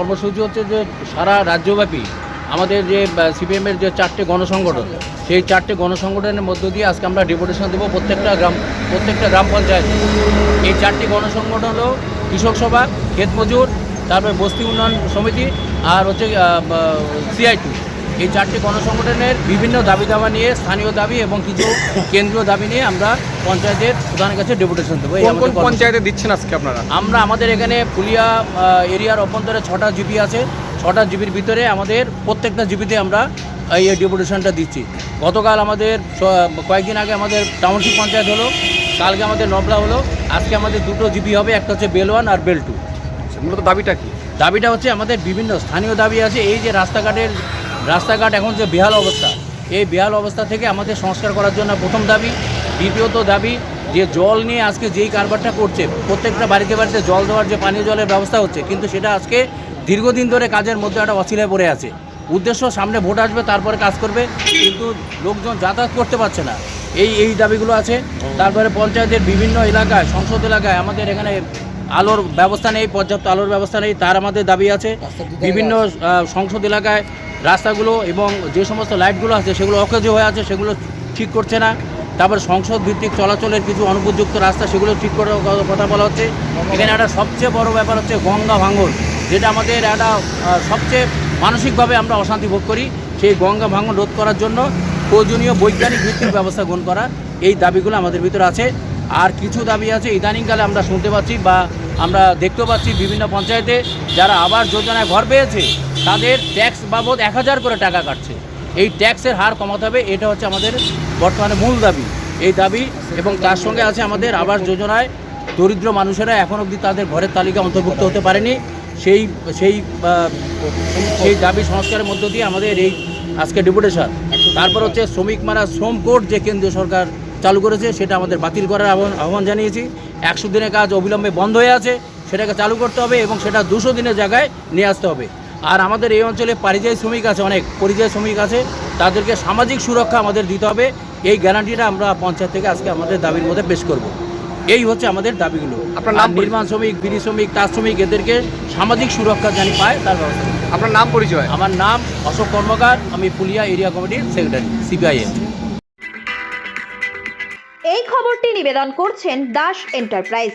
কর্মসূচি হচ্ছে যে সারা রাজ্যব্যাপী আমাদের যে সিপিএমের যে চারটে গণসংগঠন, সেই চারটে গণসংগঠনের মধ্য দিয়ে আজকে আমরা ডেপুটেশন দেবো প্রত্যেকটা গ্রাম প্রত্যেকটা গ্রাম পঞ্চায়েত। এই চারটি গণসংগঠন হলো কৃষক সভা, ক্ষেত মজুর, তারপরে বস্তি উন্নয়ন সমিতি আর হচ্ছে সিআই টু এই চারটি গণসংগঠনের বিভিন্ন দাবি দাবা নিয়ে স্থানীয় দাবি এবং কিছু কেন্দ্রীয় দাবি নিয়ে আমরা পঞ্চায়েতের প্রধানের কাছে ডেপুটেশন দেবো। পঞ্চায়েতে দিচ্ছেন আজকে আপনারা? আমরা আমাদের এখানে ফুলিয়া আহ, এরিয়ার অভ্যন্তরে ছটা জিপি আছে। ছটা জিপির ভিতরে আমাদের প্রত্যেকটা জিপিতে আমরা এই ডেপুটেশনটা দিচ্ছি। গতকাল আমাদের কয়েকদিন আগে আমাদের টাউনশিপ পঞ্চায়েত হলো কালকে আমাদের নবলা হলো আজকে আমাদের দুটো জিপি হবে একটা হচ্ছে বেল ওয়ান আর বেল টু। মূলত দাবিটা কি? দাবিটা হচ্ছে আমাদের বিভিন্ন স্থানীয় দাবি আছে। এই যে রাস্তাঘাটের রাস্তাঘাট এখন যে বেহাল অবস্থা এই বেহাল অবস্থা থেকে আমাদের সংস্কার করার জন্য প্রথম দাবি দ্বিতীয়ত দাবি যে জল নিয়ে আজকে যেই কারবারটা করছে প্রত্যেকটা বাড়িতে বাড়িতে জল দেওয়ার যে পানীয় জলের ব্যবস্থা হচ্ছে কিন্তু সেটা আজকে দীর্ঘদিন ধরে কাজের মধ্যে একটা অচিলায় পড়ে আছে। উদ্দেশ্য সামনে ভোট আসবে তারপরে কাজ করবে কিন্তু লোকজন যাতায়াত করতে পারছে না। এই এই দাবিগুলো আছে। তারপরে পঞ্চায়েতের বিভিন্ন এলাকায় সংসদ এলাকায় আমাদের এখানে আলোর ব্যবস্থা নেই পর্যাপ্ত আলোর ব্যবস্থা নেই তার আমাদের দাবি আছে। বিভিন্ন সংসদ এলাকায় রাস্তাগুলো এবং যে সমস্ত লাইটগুলো আছে, সেগুলো অকেজ হয়ে আছে, সেগুলো ঠিক করছে না। তারপর সংসদ ভিত্তিক চলাচলের কিছু অনুপযুক্ত রাস্তা, সেগুলো ঠিক করার কথা বলা হচ্ছে। এখানে একটা সবচেয়ে বড় ব্যাপার হচ্ছে গঙ্গা ভাঙন, যেটা আমাদের একটা সবচেয়ে মানসিকভাবে আমরা অশান্তি ভোগ করি। সেই গঙ্গা ভাঙন রোধ করার জন্য প্রয়োজনীয় বৈজ্ঞানিক ভিত্তিক ব্যবস্থা গ্রহণ করা, এই দাবিগুলো আমাদের ভিতরে আছে। আর কিছু দাবি আছে, ইদানিংকালে আমরা শুনতে পাচ্ছি বা আমরা দেখতেও পাচ্ছি বিভিন্ন পঞ্চায়েতে, যারা আবার যোজনায় ঘর পেয়েছে তাদের ট্যাক্স বাবদ এক হাজার করে টাকা কাটছে। এই ট্যাক্সের হার কমাতে হবে, এটা হচ্ছে আমাদের বর্তমানে মূল দাবি। এই দাবি এবং তার সঙ্গে আছে আমাদের আবাস যোজনায় দরিদ্র মানুষেরা এখন অবধি তাদের ঘরের তালিকা অন্তর্ভুক্ত হতে পারেনি। সেই সেই সেই দাবি সংস্কারের মধ্য দিয়ে আমাদের এই আজকে ডেপুটেশন। তারপর হচ্ছে শ্রমিক মারা শ্রম কোড যে কেন্দ্রীয় সরকার চালু করেছে, সেটা আমাদের বাতিল করার আহ্বান জানিয়েছি। একশো দিনের কাজ অবিলম্বে বন্ধ হয়ে আছে, সেটাকে চালু করতে হবে এবং সেটা দুশো দিনের জায়গায় নিয়ে আসতে হবে। আর আমাদের এই অঞ্চলে পরিযায়ী শ্রমিক আছে অনেক পরিযায়ী শ্রমিক আছে তাদেরকে সামাজিক সুরক্ষা আমাদের দিতে হবে। এই গ্যারান্টিটা আমরা পঞ্চায়েত থেকে আজকে আমাদের দাবির মধ্যে পেশ করব। এই হচ্ছে আমাদের দাবিগুলো। আপনার নাম নির্মাণ শ্রমিক বিড়ি শ্রমিক তাঁত শ্রমিক এদেরকে সামাজিক সুরক্ষা জানি পায় তার ব্যবস্থা আপনার নাম পরিচয়? আমার নাম অশোক কর্মকার আমি পুলিয়া এরিয়া কমিটির সেক্রেটারি সিপিআইএম এই খবরটি নিবেদন করছেন দাস এন্টারপ্রাইজ।